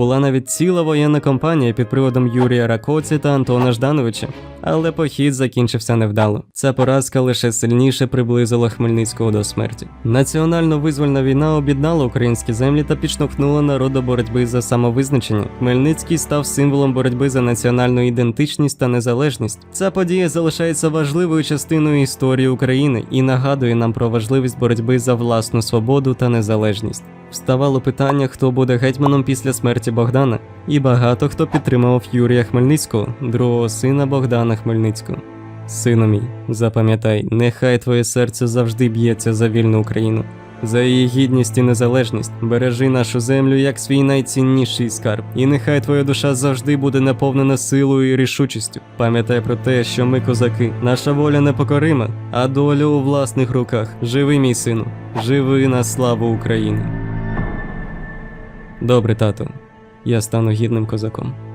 Була навіть ціла воєнна кампанія під приводом Юрія Ракоці та Антона Ждановича. Але похід закінчився невдало. Ця поразка лише сильніше приблизила Хмельницького до смерті. Національно-визвольна війна об'єднала українські землі та підштовхнула народ до боротьби за самовизначення. Хмельницький став символом боротьби за національну ідентичність та незалежність. Ця подія залишається важливою частиною історії України і нагадує нам про важливість боротьби за власну свободу та незалежність. Вставало питання, хто буде гетьманом після смерті Богдана, і багато хто підтримував Юрія Хмельницького, другого сина Богдана Хмельницького. Сину мій, запам'ятай, нехай твоє серце завжди б'ється за вільну Україну, за її гідність і незалежність. Бережи нашу землю як свій найцінніший скарб, і нехай твоя душа завжди буде наповнена силою і рішучістю. Пам'ятай про те, що ми козаки, наша воля непокорима, а доля у власних руках. Живи, мій сину, живи на славу України. Добре, тато, я стану гідним козаком.